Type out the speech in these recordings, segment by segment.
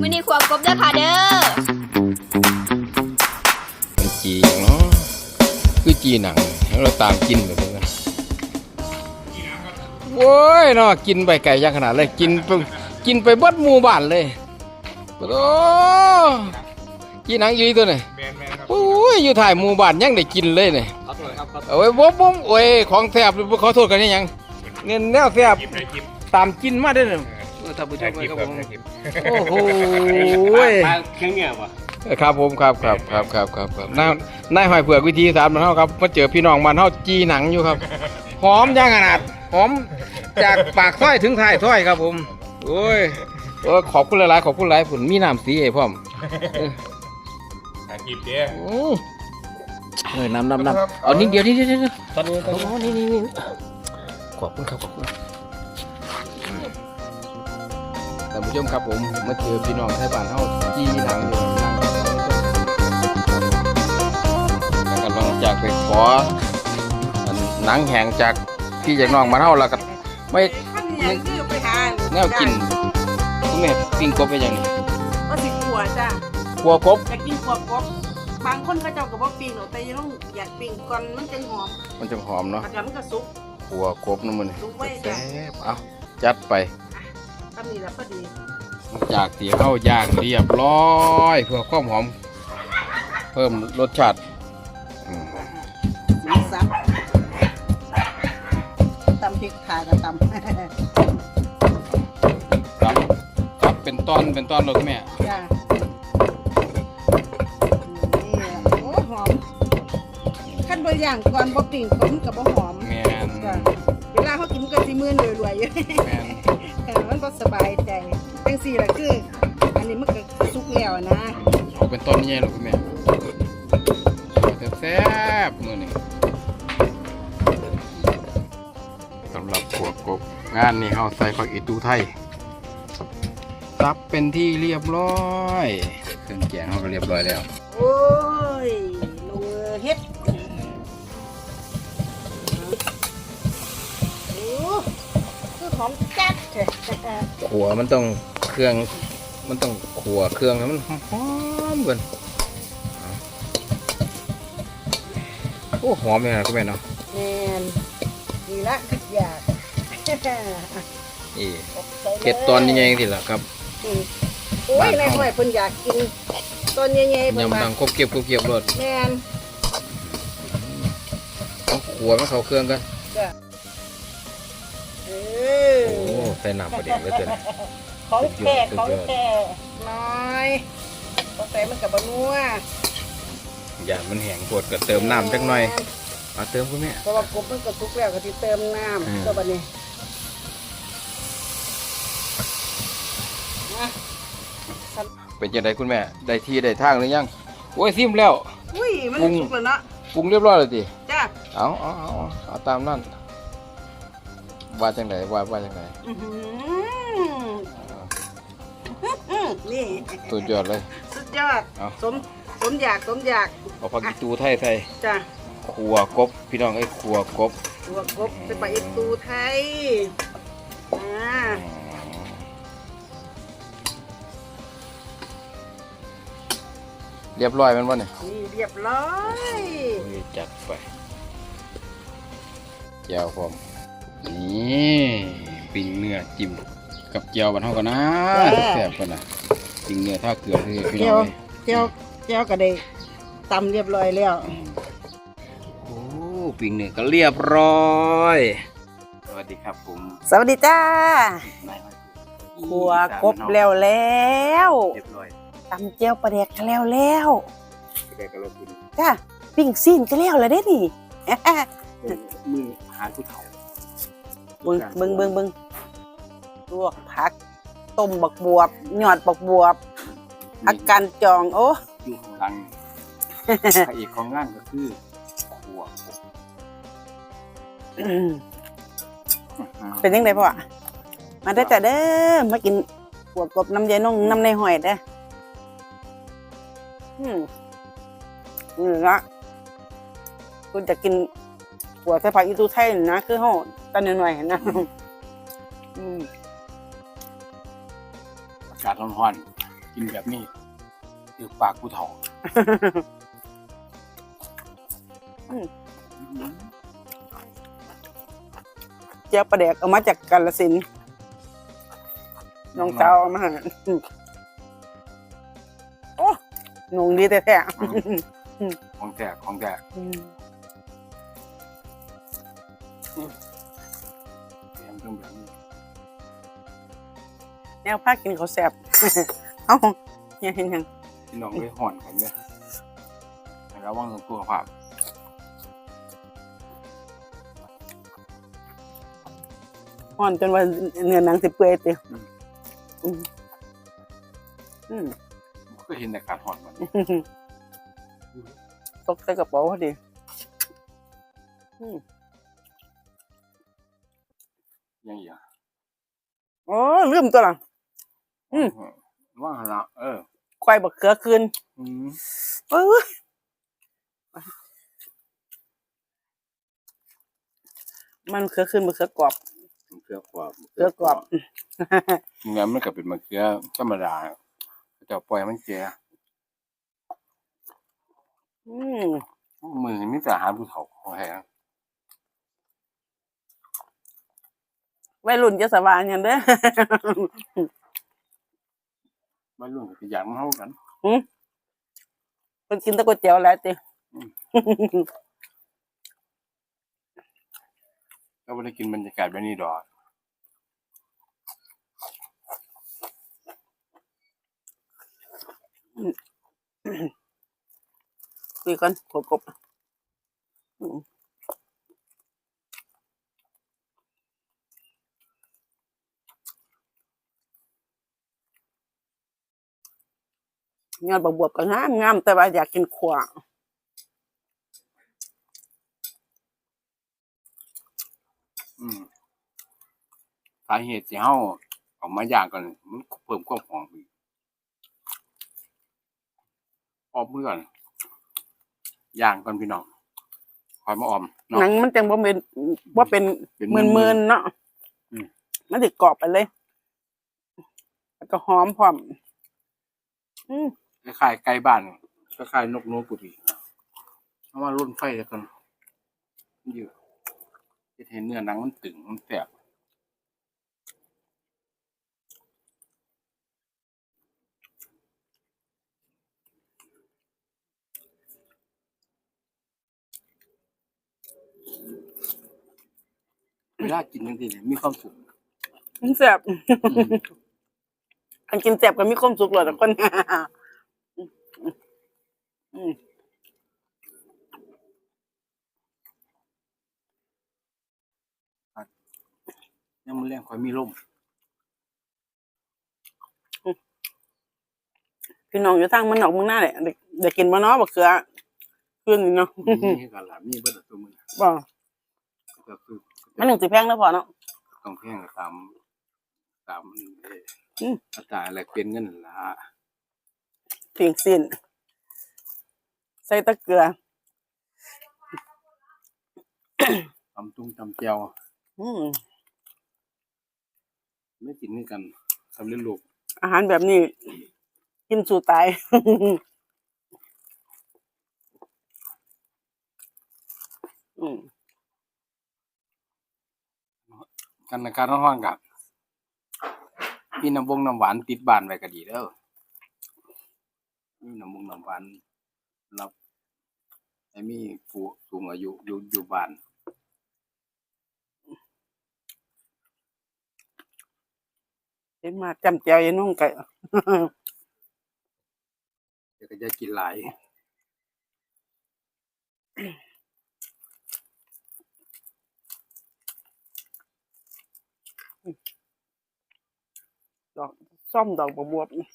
มื้อนี้ขวบกบด้อค่ะเด้อมันจีอย่างเนาะคือจีหนังให้เราตามกินแบบนี้กันโว้ยเนาะกินไปไก่ย่างขนาดเลยกินไปกินไปบดหมู่บ้านเลยโอ้จีหนังอยู่ตัวนี่แมนโอ้ยอยู่ถ่ายหมู่บ้านยังได้กินเลยเนี่ยขอโทษครับขอโอบ่บ่โอ้ยของแซ่บขอโทษกันนี่ยังเงินแนวแซ่บคลิปในคลิปตามกินมาได้เนี่ย ท่านผู้ชในมคลิปครับคผรับมในคลิปโอ้โหเครื่องเนี่ยปะครับผมครับครับครับครับครับครับนายนายหอยเผือกวิธีสามมันเท่าครับมาเจอพี่น้องมันเท่าจีหนังอยู่ครับหอมย่างขนาดหอมจากปากถ้อยถึงท้ายถ้อยครับผมโอ้ยโอ้ยขอบคุณหลายๆขอบคุณหลายผุนมีน้ำสีให้พร้อมเออในคลิปเด้อโอ้เออน้ำน้ำน้ำเอานิดเดียวนิดเดียวนิดเดียวตอนนี้โอ้โหนี่นี่นี่ขอบคุณครับขอบคุณ ท่านผู้ชมครับผมมาเจอพี่น้องไทยบ้านเท่าจีหนังอยู่หนังแล้วก็ลองจากไปขออันหนังแห้งจากพี่จากน้องมาเท่าแล้วก็ไม่ขั้นยังคือไปหาแนวกินคุณแม่ปิ้งกบไปอย่างนี้ก็สิขัวจ้ะขัวกบอยากกินขัวกบบางคนเขาเจ้าก็บ่ปิ้งหรอกแต่ยังต้องอยากปิ้งก่อนมันจะหอม มันจะหอมเนาะอาจารย์มันก็สุกขัวกบนั่นมันสุกไว้แซ่จ้ะบเอาจัดไป ตำนี้แล้วพอดีจากที่เข้าย่างเรียบร้อยเพื่อความหอม เพิ่มรสชาติอืมสีสับตำพริกขากับตำครับครับเป็นต้อนเป็นต้อนเลยคุณแม่จ้ะนี่โอ้หอมขั้นบางอย่างก่อนบ่ปิ้งก่อนมันก็บ่หอมแมนจ้ะเวลาเขากินมันก็สิมือนรวยๆอยู่แมน เออมันก็สบายใจจังสี่แหละคือ อันนี้มันก็สุกแล้วนะเอาเป็นต้นนี่เลยคุณแม่แซ่บๆมือนี่สำหรับขวกกบงานนี้เขาใส่ผักอีตูไทยซับเป็นที่เรียบร้อย เครื่องแกงเขาก็เรียบร้อยแล้ว ขัวมันต้องเครื่องมันต้องขัวเครื่องให้มันหอมๆกันโอ้หอมเลยนะคุณแม่เนาะแมนดีละคืออยากนี่เก็ดตอนยังไงสิล่ะครับอืมโอ้ยนายห้อยเพิ่นอยากกินต้นใหญ่ๆเพิ่นยำว่าดังครบเก็บครบเก็บรสแมนต้องขัวมันเข้าเครื่องกันเออโอ้ ใส่น้ำประเดี๋ยวเลยเกินของแท้สุดยอดของแท้น้อยพอใส่มันกับบะนัวอย่ามันแห้งปวดก็เติมน้ำจักหน่อยมาเติมคุณแม่เพราะว่ากบมันก็ทุกแล้วก็ที่เติมน้อืมำก็บัดนี้นะเป็นยังไงคุณแม่ ได้ที่ได้ทางหรือยัง โอ้ยซิมแล้ว อุ้ย มันปรุงสุกแล้วเนาะปรุงเรียบร้อยเลยดิจ้าเอาเอาเอาเอาเอาตามนั่น ว่าจังไหนว่าว่าจังไหนอื้อหืออื้อนี่ สุดยอดเลย สุดยอด เอา สม สมอยาก สมอยากเอาผักอีตูไทยใส่จ้าขัวกบ พี่น้องเอ้ยขัวกบตัวกบเป็นปลาเอ็นตูไทยอ่าเรียบร้อยแมันวะเนี่ยนี่เรียบร้อย จัดไปเจียวพร้อม นี่ปิ้งเนื้อจิ้มกับเจียวบันเท่ากันนะแซ่บกันนะปิ้งเนื้อท่าเกลือที่พี่น้องเอ้ยเจ้าเจ้าก็ได้ตำเรียบร้อยแล้วโอ้ปิ้งเนื้อก็เรียบร้อยสวัสดีครับผมสวัสดีจ้านายห้อยครัวกบแล้วแล้วเรียบร้อยตำเจียวปลาแดกก็แล้วแล้วแกก็เรากินจ้าปิ้งซีนก็แล้วแล้วเด้นี่มือหาผู้เฒ่า เบิ่งเบิ่งเบิ่งเบิ่งลวกผัก ต้มบักบวบหยอดบักบวบอาการจองโอ้อยู่ข้างหลังพระเอกของงานก็คือขัวกบเป็นยังไงพ่อมาได้อแต่เด้อมากินหัวกบน้ำยายนงน้ำในหอยเด้ออืมนี่ละคุณจะกิน หัวใส่ผักอีตูไทยนี่นะคือห่อตอนหน่อยๆนะอืมอากาศร้อนกินแบบนี้คือปากกูเถาเจ้าประแดกเอามาจากกาลสินธุ์น้องสาวเอามาให้อืมโอ้หนุ่งดีแท้ๆของแท้ของแท้ อืมเตรียมเครื่องแบบนี้แนวผ้ากินเขาวแซ่บ เอ้าเนี่ยเห็นยังพี่น้องเลยห่อนกันเนี่ยให้ระวังตัวภาพอ่อนจนว่าเนื้อหนังสิเปื่อยติอืมอืมก็เห็นแต่การห่อนมันตกใส่กระเป๋าพอดีอืม ยังอีกอะโอ้ลืมตัวละอืมว่างละเออควายบักเขือคืนอืมเอ้ยมันเขือคืนบักเขือกรอบมะเขือกรอบเขือกรอบงั้นมันก็เป็นมะเขือธรรมดาจะปล่อยมันเจียอืมมือนี่แต่อาหารผู้เฒ่าของแท้ วัยรุ่นจะสบายอย่างเด้อบ้านรุ่นก็อยากมาเฮากัน คนกินแตะก๋วยเตี๋ยวแล้วติก็ไม่ได้กินบรรยากาศแบบนี้ดอกคุยกันกบกบอืม ยอดบวบๆก็งามงามแต่ว่าอยากกินขวาอืมสาเหตุที่เฮาเออกมาย่างกันมันเพิ่มความหอมอีกออมมือก่อนย่างก่อนพี่น้องคอยมาออมหเนาะนังมันจังบ่เป็นบ่เป็นเป็นมืนมืมืนนๆเนาะอืมมันสิกรอบไปเลย แล้วก็หอมพร้อม อืม คล้ายๆไก่บ้านคล้ายๆนกโนกุดีนะเอามารุ่นไฟแล้วกันเยอะเฮ็ดให้เนื้อหนังมันตึงมันแสบเวลากินจังซี่เนี่ยมีความสุขมันแซ่บอันกินแซ่บก็มีความสุขเลยทุกคน อืมยังมันแรงคอยมีลมพี่น้องอยู่ทางมันนอกเมืองหน้าเนี่ยเด็กเด็กกินมาเนาะบักเขือเครื่องนี่เนาะมีกันละมีเบิดละตัวมือบ่ก็คือมันหนึ่งสิแพงแล้วพอเนาะต้องแพงตามตามเอ่ออืมอัตราแลกเปลี่ยนเงินนั่นละเพียงสิ้น ใส่ตะเกียบตำตุ้งตำเจียวอืมไม่กินด้วยกันสำเร็จรูปอาหารแบบนี้ กินสู่ตาย อืมกันในการห้องกับมีน้ำวงน้ำหวานติดบ้านไว้ก็ดีเด้อมีน้ำวงน้ำหวาน รับให้มีผู้สูงอายุอยู่อยู่บ้านเห็นมาจำแจวอยันนุ่งไก่แต่ก็จะกินหลายดอกซ่อมดอกบวบๆนี่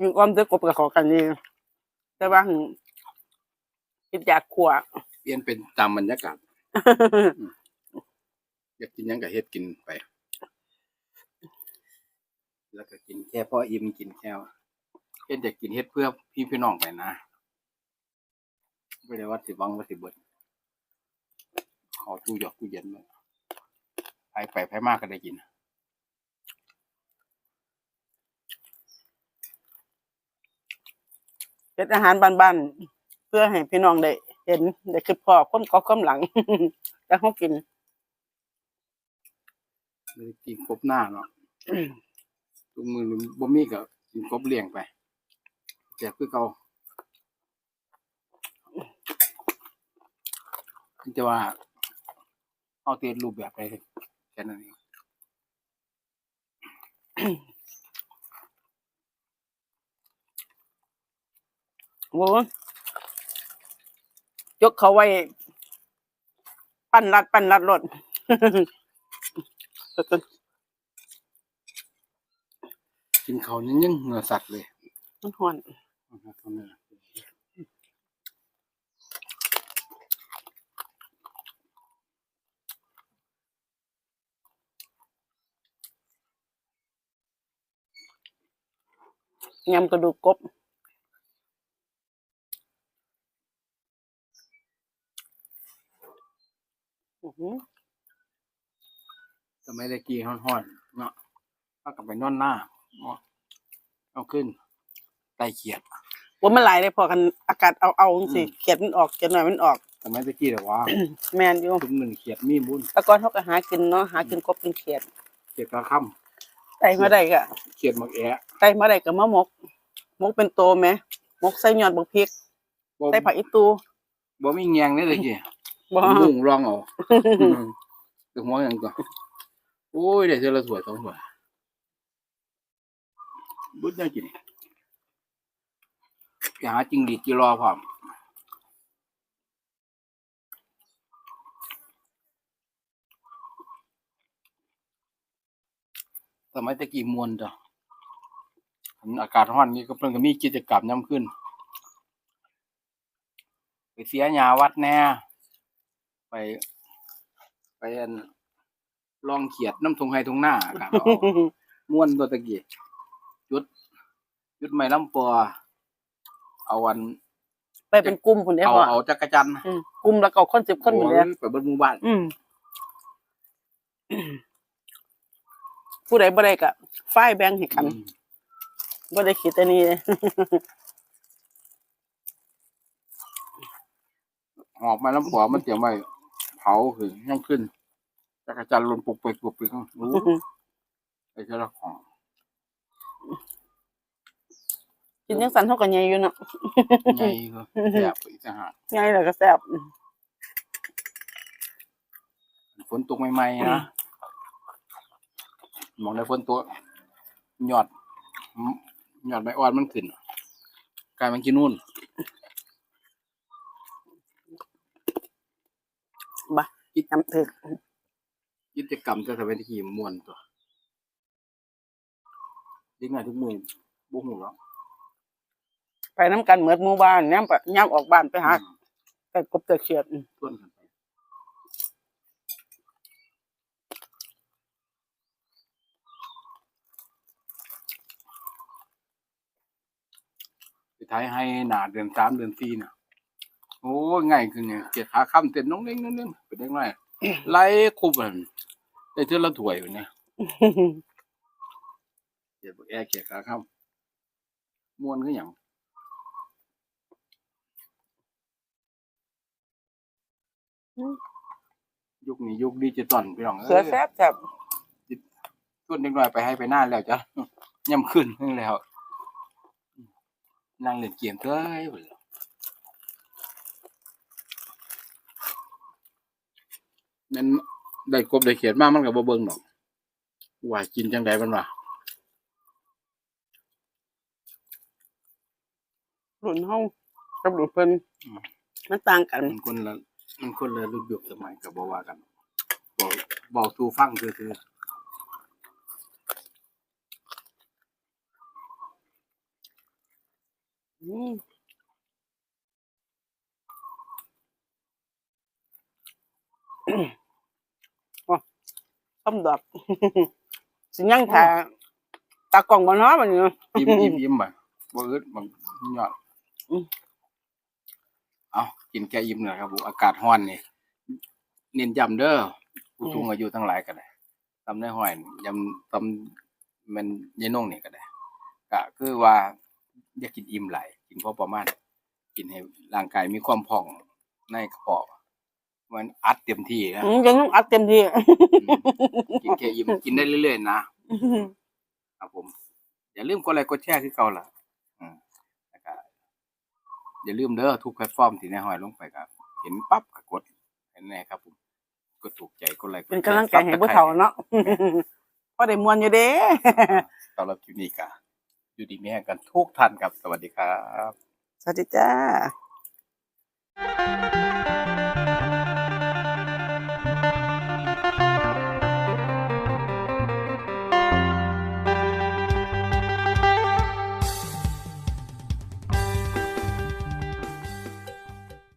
ยิงอ้อมเด้อกบกับขอกันนี่ แต่ว่าหึคิดอยากขัว เปลี่ยนเป็นตามบรรยากาศ อยากกินหยังก็เฮ็ดกินไป แล้วก็กินแค่พออิ่มกินแค่เฮ็ดอยากกินเฮ็ดเพื่อพี่พี่น้องไปนะไม่ได้ว่าสิหวังว่าสิเบิดขอตู้หยอกตู้เย็นไว้ไปไปไปมากก็ได้กิน เฮ็ดอาหารบ้านๆเพื่อให้พี่น้องได้เห็นได้คือพ่อความเก่อความหลังแล้วเฮากินเลยกินกบหน้าเนาะทุกมือนี่บ่มีก็กินกบเลี้ยงไปแจกคือเก่าแต่ว่าเอาเตียนรูปแบบไปแค่นั้นเอง โอ้ยกเขาไว้ ปั้นรัด ปั้นรัดรถกินเขาวนี่ยังเหงื่อสัตว์เลยมันห่อนนะครับตรงนี้ยำกระดูกกบอื้อหือ สมัยตะกี้ฮ้อนๆเนาะเอากลับไปนอนหน้าเนาะเอาขึ้นไตเขียดว่ามันหลายเลยพอกันอากาศเอาเอาๆจังสิอืมเขียดมันออกเขียดหน่อยมันออกสมัยตะกี้แต่ว่าแมนอยู่ทุกเงินเขียดมีบุญแล้วก่อนเขาก็หากินเนาะหากินกบกินเขียดเขียดกระค่ำไต่มาได้ก็เขียดหมักแอะไต่มาได้ก็มะมกมกเป็นโตไหมมกใส่ยอดบักพริกบ่ใส่ผักอีตูบ่มีแงงเลยตะกี้บ่มุ่งรองเอาคือหัวอย่างตัว โอ้ยได้เท่าละถ้วยสองถ้วยบุญได้กินไปหาจิงดีดจิรอพร้อมสมัยตะกี้มวนจ้ะอันอากาศร้อนนี่ก็เพิ่นก็มีกิจกรรมย่ำขึ้น ไปเสียหญ้าวัดแหน่ ไป ไปอัน ลองเขียดน้ำทงไฮทงหน้าครับเอาม้วนตัวตะกี้จุดจุดไม้ลำปอเอาวันไปเป็นกลุ่มพุ่นเด้เอาพ่อเอาจักรจันทร์อืมกลุ่มแล้วก็คนสิบคนพุ่นเด้โอ้ยไปเบิดหมู่บ้านอืมผู้ใดบ่ได้ก็ฝ่ายแบ่งให้กันอืมบ่ได้คิดอันนี้เลยหอบไม้ลำปอมันเตรียมไว้เผาถึงยังขึ้น จักรจันทร์หล่นปุกไปปุกไปข้างรู้ไอ้เจ้าละของกินจังสันเฮาก็ใหญ่อยู่เนาะใหญ่ก็แซ่บอีกต่างหากใหญ่แล้วก็แซ่บฝนตกใหม่ๆนะมองในฝนตกยอดยอดใบอ่อนมันขึ้นกลายมันกินนู่นบ่กินน้ำถึก กิจกรรมจะทำเป็นที่ม่วนตัวเด็กน้อยทุกมือบุ้งหูแล้วไปน้ำกันเหมือนหมู่บ้านย่ำไปย่ำออกบ้านไปหาอืมแต่กบแต่เขียดต้วนกันไปไปท้ายให้หนาเดือนสามเดือนสี่น่ะ โอ้ยง่ายขึ้นเนี่ยเกียขาค่ำเต้นน้องเล่งน้องเล่งเป็นได้ไง ไล่คุบมันได้เท่าละถ้วยอยู่เนี่ยเกียแอร์เกียขาค่ำม้วนก็อย่างยุคนี้ยุคดิจิตอลพี่น้องเสือแซ่บแซ่บชวนเด็กน้อยไปให้ไปหน้าแล้วจ้ะย่ำขึ้นแล้วนั่งเล่นเกมเท่ย นล่ะแมันได้กบได้เขียนมามันก็บ่เบิ่งดอกว่ากินจังไดมันว่าหลุนห้องกับหลุนเพิ่นมันต่างกัน มันคนละมันคนละรุ่นยุคสมัยก็บ่ว่ากันบอกบอกสู่ฟังซื่ออืมอ๋อ ต้มดอกสิยังถ่าตากล่องบ่เนาะบัดนี้ๆยิ้มยิ้มยิ้มบ่บ่อึดบ่ยอดอืมเอากินแก่ยิ้มเลยครับผมอากาศร้อนนี่เน้นย้ำเด้อผู้สูงอายุทั้งหลายก็ได้ตำในห้อยยำตำแมันยายนงนี่ก็ได้ก็คือว่าอย่ากินอิ่มหลายกินนพอประมาณกินให้ร่างกายมีความผ่องในกระเพาะ มันอัดเต็มที่นะอืมยังต้องอัดเต็มที่ กินแค่อิ่มกินได้เรื่อยๆนะครับผม อย่าลืมกดไลค์กดแชร์คือเก่าล่ะอืมแล้วก็อย่าลืมเด้อทุกแพลตฟอร์มที่ในายหอยลงไปครับ เห็นปั๊บก็กดเห็นแน่ครับผมกดถูกใจกดไลค์ดเป็นแชร์กำลังใจให้ผู้เฒ่าเนาะพอได้มวนอยู่เด้ สำหรับคลิปนี้ก็อยู่ดีมีแห่งกันทุกท่านครับสวัสดีครับ สวัสดีจ้า Música